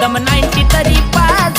दम नाईन्टी तरी पाझा